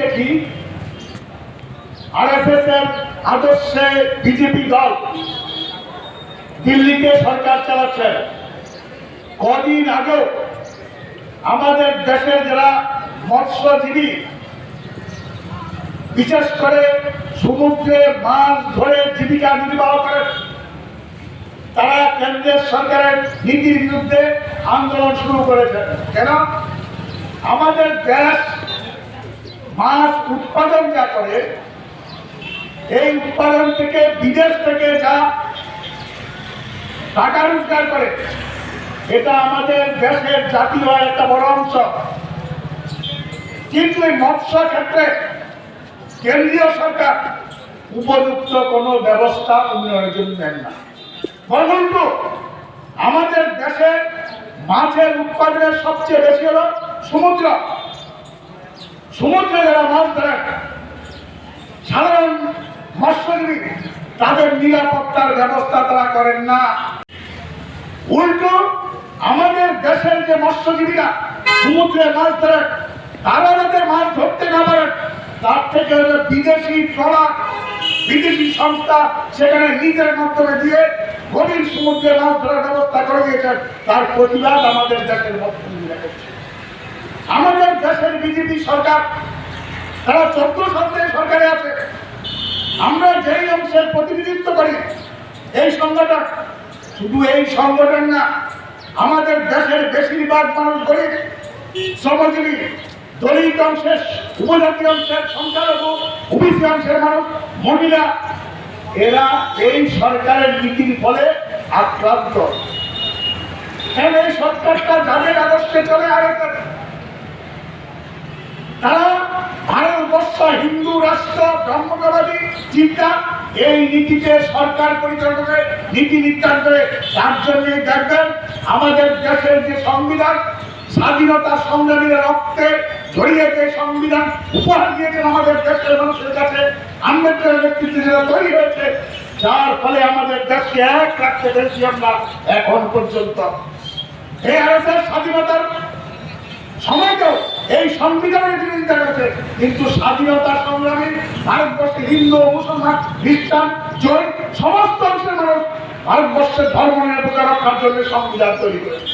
দেখি? আরএসএস এর আদর্শে বিজেপি দল দিল্লিতে সরকার চালাচ্ছে। কদিন আগেও আমাদের দেশের যারা মৎস্যজীবী, বিশেষ করে সমুদ্রে মাছ ধরে জীবিকা নির্বাহ করেন তারা কেন্দ্রের সরকারের নীতির বিরুদ্ধে আন্দোলন শুরু করেছেন কেন? আমাদের দেশ মাছ উৎপাদন যা করে, এই উৎপাদন থেকে বিদেশ থেকে যা টাকা রোজগার করে, এটা আমাদের দেশের জাতীয় একটা বড় অংশ। কিন্তু এই মৎস্য ক্ষেত্রে কেন্দ্রীয় সরকার উপযুক্ত কোনো ব্যবস্থা উন্নয়নের জন্য নেন না। বরঞ্চ আমাদের দেশে মাছের উৎপাদনের সবচেয়ে বেশি হলো সমুদ্র। সমুদ্রে যারা মাছ ধরেন সাধারণ মৎস্যজীবী তাদের নিরাপত্তার ব্যবস্থা তারা করেন না। উল্টো, আমাদের দেশের যে মৎস্যজীবীরা সমুদ্রে মাছ ধরেন তারা যাতে মাছ ধরতে না পারেন তার থেকে বিদেশি ট্রলার বিদেশি সংস্থা সেখানে নিজের মাধ্যমে দিয়ে গভীর সমুদ্রে মাছ ধরার ব্যবস্থা করে দিয়েছেন তার প্রতিবাদ আমাদের দেশের মৎস্যজীবীরা করছে। আমাদের দেশের বিজেপি সরকার, তারা চোদ্দ থেকে সরকারে আছে। আমরা যেই অংশের প্রতিনিধিত্ব করি, এই সংগঠন শুধু এই সংগঠন না, আমাদের দেশের বেশিরভাগ মানুষ গরিব, শ্রমজীবী, দলিত অংশের, উপজাতি অংশের, সংখ্যালঘু, ওবিসি অংশের মানুষ, মহিলা, এরা এই সরকারের নীতির ফলে আক্রান্ত। এই সরকারটা যাদের আদর্শে চলে আর তারা ভারতবর্ষ হিন্দু রাষ্ট্র ব্রহ্মবাদী চিন্তা, এই নীতিতে সরকার পরিচালনা করে, নীতি নির্ধারণ করে তার জন্য দেখবেন আমাদের দেশের যে সংবিধান, স্বাধীনতা সংগ্রামীরা রক্তে জড়িয়ে যে সংবিধান উপহার দিয়েছেন আমাদের দেশের মানুষের কাছে, আম্বেদকরের নেতৃত্বে যেটা তৈরি হয়েছে, যার ফলে আমাদের দেশকে এক রাখতে পেরেছি আমরা এখন পর্যন্ত। এই আরএসএস স্বাধীনতার এই সংবিধানের বিরোধিতা করেছে কিন্তু স্বাধীনতা সংগ্রামে, ভারতবর্ষের হিন্দু, মুসলমান, খ্রিস্টান, জৈন, সমস্ত অংশের মানুষ ভারতবর্ষের ধর্ম নিরাপত্তা রক্ষার জন্য সংবিধান তৈরি করেছে।